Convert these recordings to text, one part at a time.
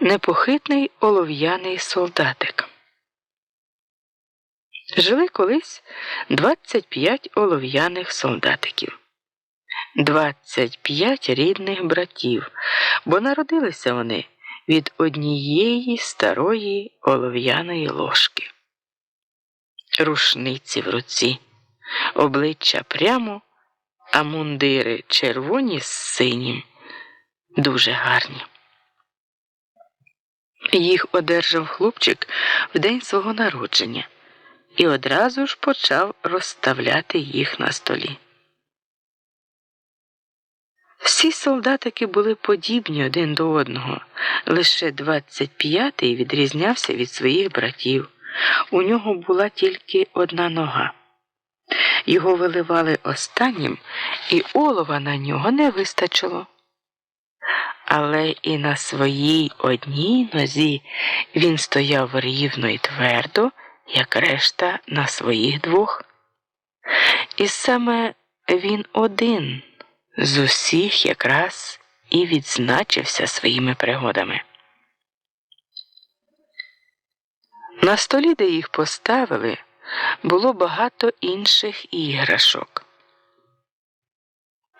Непохитний олов'яний солдатик. Жили колись 25 олов'яних солдатиків, 25 рідних братів, бо народилися вони від однієї старої олов'яної ложки. Рушниці в руці, обличчя прямо, а мундири червоні з синім, дуже гарні. Їх одержав хлопчик в день свого народження і одразу ж почав розставляти їх на столі. Всі солдатики були подібні один до одного, лише 25-й відрізнявся від своїх братів. У нього була тільки одна нога. Його виливали останнім, і олова на нього не вистачило але і на своїй одній нозі він стояв рівно і твердо, як решта на своїх двох. І саме він один з усіх якраз і відзначився своїми пригодами. На столі, де їх поставили, було багато інших іграшок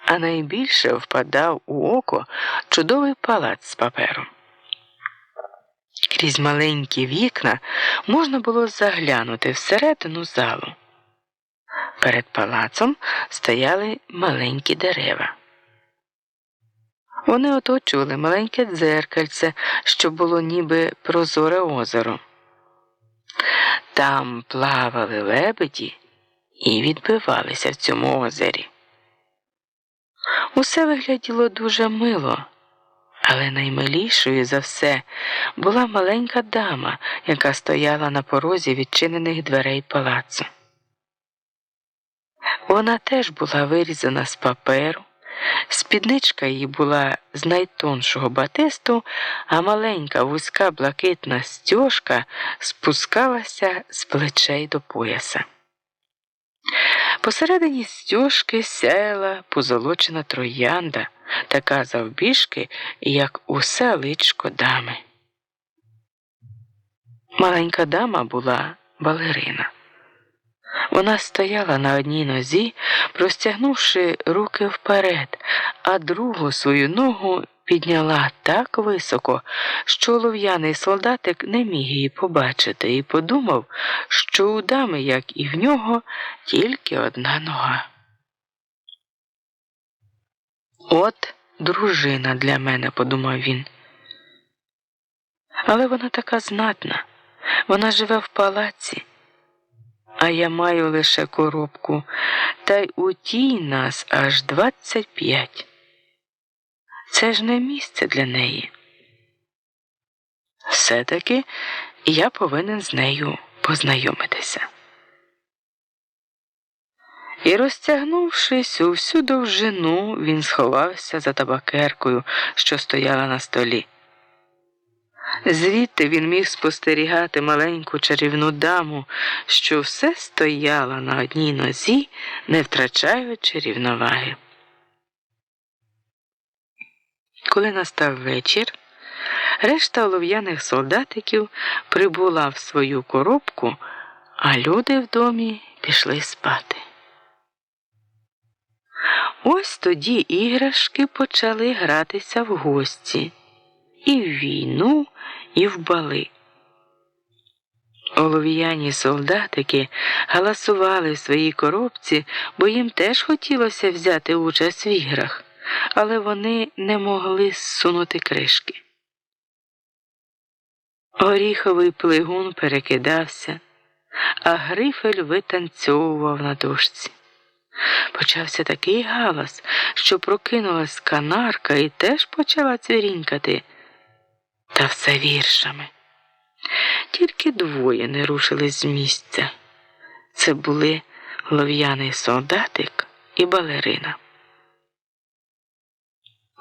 а найбільше впадав у око чудовий палац з паперу. Крізь маленькі вікна можна було заглянути всередину залу. Перед палацом стояли маленькі дерева. Вони оточували маленьке дзеркальце, що було ніби прозоре озеро. Там плавали лебеді і відбивалися в цьому озері. Усе вигляділо дуже мило, але наймилішою за все була маленька дама, яка стояла на порозі відчинених дверей палацу. Вона теж була вирізана з паперу, спідничка її була з найтоншого батисту, а маленька вузька блакитна стяжка спускалася з плечей до пояса. Посередині стюжки сяяла позолочена троянда, така завбіжки, як усе личко дами. Маленька дама була балерина. Вона стояла на одній нозі, простягнувши руки вперед, а другу свою ногу підняла так високо, що олов'яний солдатик не міг її побачити і подумав, що у дами, як і в нього, тільки одна нога. От дружина для мене, подумав він. Але вона така знатна, вона живе в палаці, а я маю лише коробку, та й у тій нас аж двадцять п'ять. Це ж не місце для неї. Все-таки я повинен з нею познайомитися. І, розтягнувшись у всю довжину, він сховався за табакеркою, що стояла на столі. Звідти він міг спостерігати маленьку чарівну даму, що все стояла на одній нозі, не втрачаючи рівноваги. Коли настав вечір, решта олов'яних солдатиків прибула в свою коробку, а люди в домі пішли спати. Ось тоді іграшки почали гратися в гості і в війну, і в бали. Олов'яні солдатики галасували в своїй коробці, бо їм теж хотілося взяти участь в іграх але вони не могли зсунути кришки. Горіховий плигун перекидався, а грифель витанцьовував на дошці. Почався такий галас, що прокинулась канарка і теж почала цвірінькати. Та все віршами. Тільки двоє не рушили з місця. Це були лов'яний солдатик і балерина.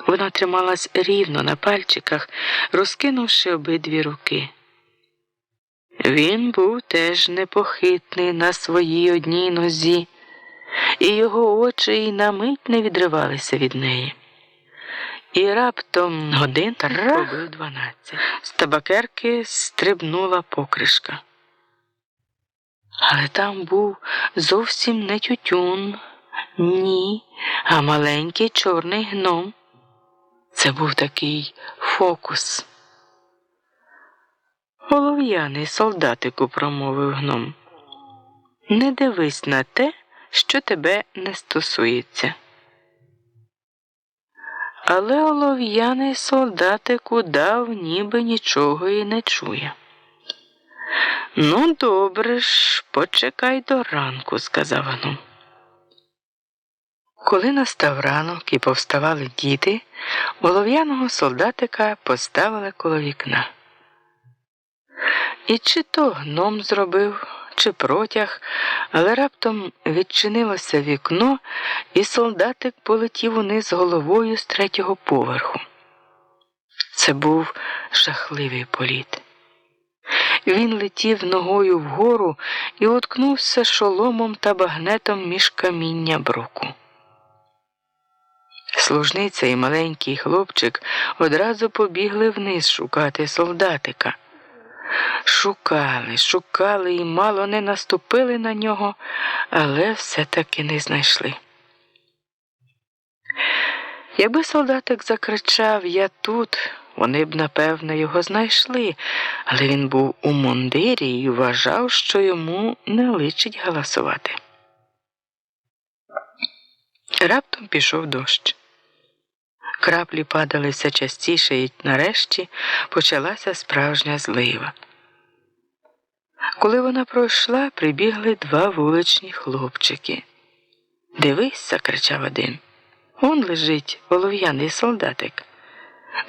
Вона трималась рівно на пальчиках, розкинувши обидві руки. Він був теж непохитний на своїй одній нозі, і його очі й на мить не відривалися від неї. І раптом годин пробив дванадцять. З табакерки стрибнула покришка. Але там був зовсім не тютюн, ні, а маленький чорний гном. Це був такий фокус. Голов'яний солдатику, промовив гном. Не дивись на те, що тебе не стосується. Але олов'яний солдатик удав, ніби нічого і не чує. Ну, добре ж, почекай до ранку, сказав гном. Коли настав ранок і повставали діти, олов'яного солдатика поставили коло вікна. І чи то гном зробив, чи протяг, але раптом відчинилося вікно, і солдатик полетів униз головою з третього поверху. Це був жахливий політ. Він летів ногою вгору і уткнувся шоломом та багнетом між каміння бруку. Служниця і маленький хлопчик одразу побігли вниз шукати солдатика. Шукали, шукали і мало не наступили на нього, але все-таки не знайшли. Якби солдатик закричав Я тут, вони б, напевно, його знайшли, але він був у мундирі і вважав, що йому не личить галасувати. Раптом пішов дощ. Краплі падали все частіше, і нарешті почалася справжня злива. Коли вона пройшла, прибігли два вуличні хлопчики. Дивись, закричав один. Он лежить олов'яний солдатик.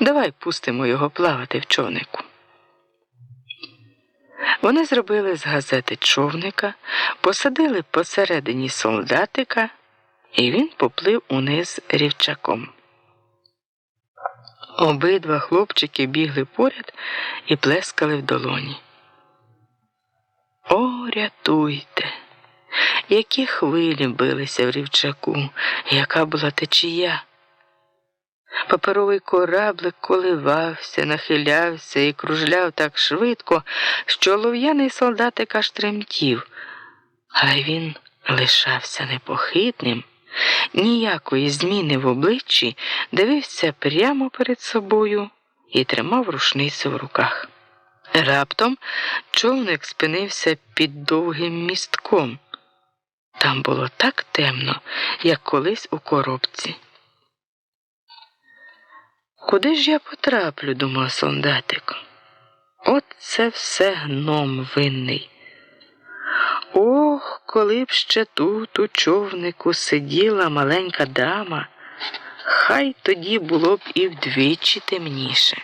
Давай пустимо його плавати в човнику. Вони зробили з газети човника, посадили посередині солдатика, і він поплив униз рівчаком. Обидва хлопчики бігли поряд і плескали в долоні. О, рятуйте! Які хвилі билися в рівчаку, яка була течія. Паперовий кораблик коливався, нахилявся і кружляв так швидко, що лов'яний солдатик аж тремтів, але він лишався непохитним, ніякої зміни в обличчі дивився прямо перед собою і тримав рушницю в руках. Раптом човник спинився під довгим містком. Там було так темно, як колись у коробці. Куди ж я потраплю, думав солдатик. От це все гном винний. Ох, коли б ще тут у човнику сиділа маленька дама, хай тоді було б і вдвічі темніше.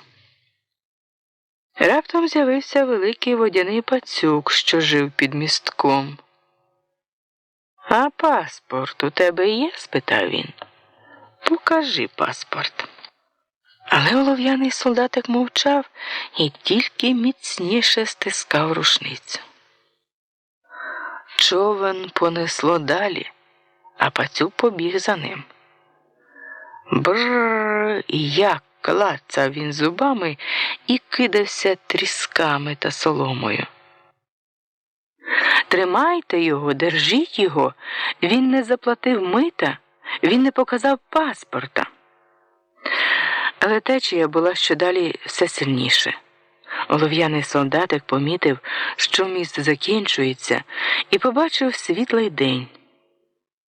Раптом з'явився великий водяний пацюк, що жив під містком. А паспорт у тебе є? спитав він. Покажи паспорт. Але олов'яний солдатик мовчав і тільки міцніше стискав рушницю. Човен понесло далі, а пацюк побіг за ним. Бррр, як клацав він зубами і кидався трісками та соломою. Тримайте його, держіть його, він не заплатив мита, він не показав паспорта. Але течія була щодалі все сильніше. Олов'яний солдатик помітив, що міст закінчується, і побачив світлий день.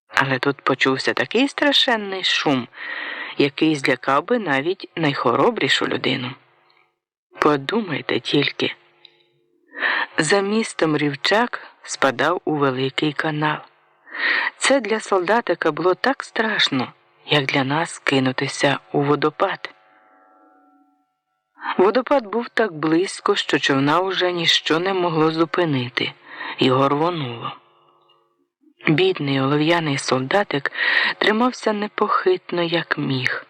Але тут почувся такий страшенний шум, який злякав би навіть найхоробрішу людину. Подумайте тільки. За містом рівчак спадав у великий канал. Це для солдатика було так страшно, як для нас кинутися у водопад. Водопад був так близько, що човна уже ніщо не могло зупинити, його рвонуло. Бідний олов'яний солдатик тримався непохитно, як міг.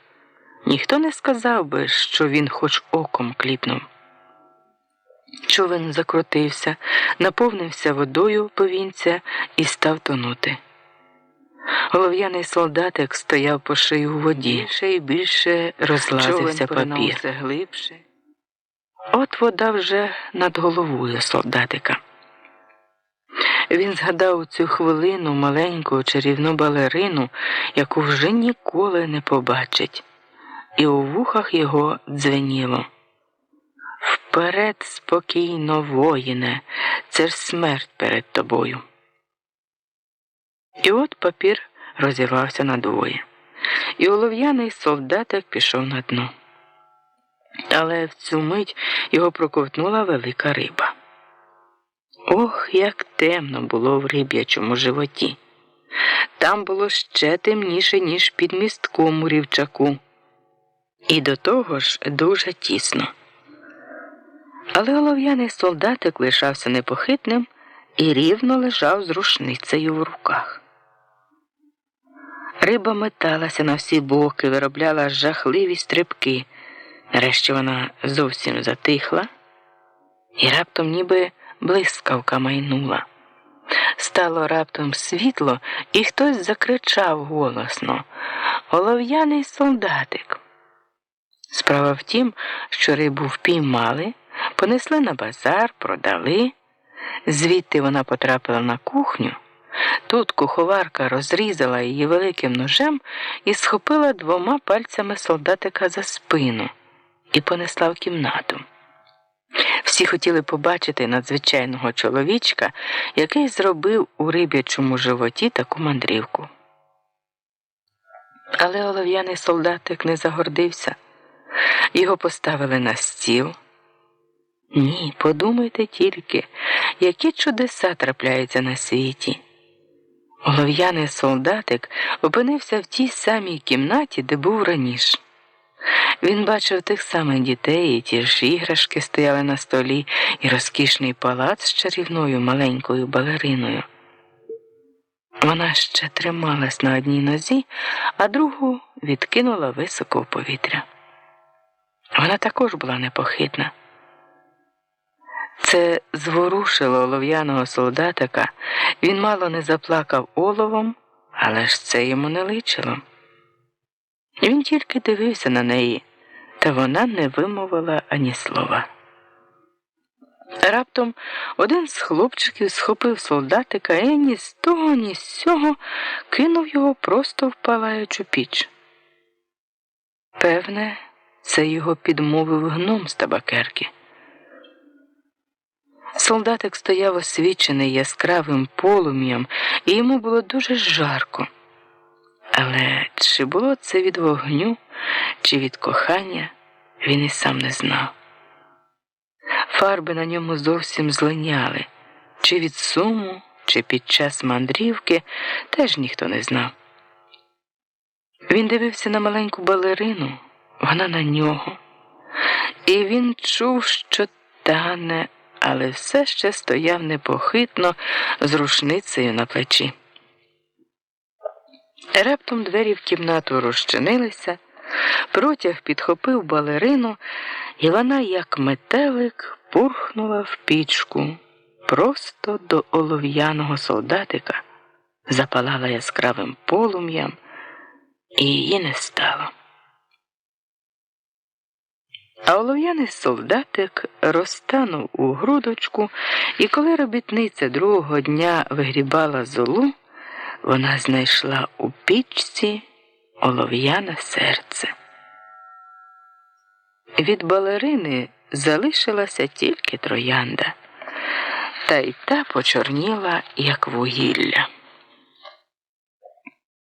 Ніхто не сказав би, що він хоч оком кліпнув. Човен закрутився, наповнився водою повінця і став тонути. Голов'яний солдатик стояв по шию у воді, більше і більше розлазився папір. глибше. От вода вже над головою солдатика. Він згадав цю хвилину маленьку чарівну балерину, яку вже ніколи не побачить, і у вухах його дзвеніло. Вперед, спокійно, воїне, це ж смерть перед тобою. І от папір розірвався надвоє, і олов'яний солдатик пішов на дно. Але в цю мить його проковтнула велика риба. Ох, як темно було в риб'ячому животі. Там було ще темніше, ніж під містком у рівчаку. І до того ж дуже тісно. Але голов'яний солдатик лишався непохитним і рівно лежав з рушницею в руках. Риба металася на всі боки, виробляла жахливі стрибки. Нарешті вона зовсім затихла і раптом ніби блискавка майнула. Стало раптом світло, і хтось закричав голосно Олов'яний солдатик. Справа в тім, що рибу впіймали, понесли на базар, продали. Звідти вона потрапила на кухню. Тут куховарка розрізала її великим ножем і схопила двома пальцями солдатика за спину і понесла в кімнату. Всі хотіли побачити надзвичайного чоловічка, який зробив у риб'ячому животі таку мандрівку. Але олов'яний солдатик не загордився. Його поставили на стіл. Ні, подумайте тільки, які чудеса трапляються на світі. Олов'яний солдатик опинився в тій самій кімнаті, де був раніше. Він бачив тих самих дітей, і ті ж іграшки стояли на столі, і розкішний палац з чарівною маленькою балериною. Вона ще трималась на одній нозі, а другу відкинула високо в повітря. Вона також була непохитна. Це зворушило олов'яного солдатика, він мало не заплакав оловом, але ж це йому не личило. Він тільки дивився на неї, та вона не вимовила ані слова. Раптом один з хлопчиків схопив солдатика і ні з того, ні з сього кинув його просто в палаючу піч. Певне, це його підмовив гном з табакерки. Солдатик стояв освічений яскравим полум'ям, і йому було дуже жарко. Але чи було це від вогню, чи від кохання, він і сам не знав. Фарби на ньому зовсім злиняли, чи від суму, чи під час мандрівки, теж ніхто не знав. Він дивився на маленьку балерину, вона на нього, і він чув, що тане, але все ще стояв непохитно з рушницею на плечі. Раптом двері в кімнату розчинилися, протяг підхопив балерину, і вона, як метелик, пурхнула в пічку просто до олов'яного солдатика, запалала яскравим полум'ям, і її не стало. А олов'яний солдатик розтанув у грудочку, і коли робітниця другого дня вигрібала золу, вона знайшла у пічці олов'яне серце. Від балерини залишилася тільки троянда, та й та почорніла, як вугілля.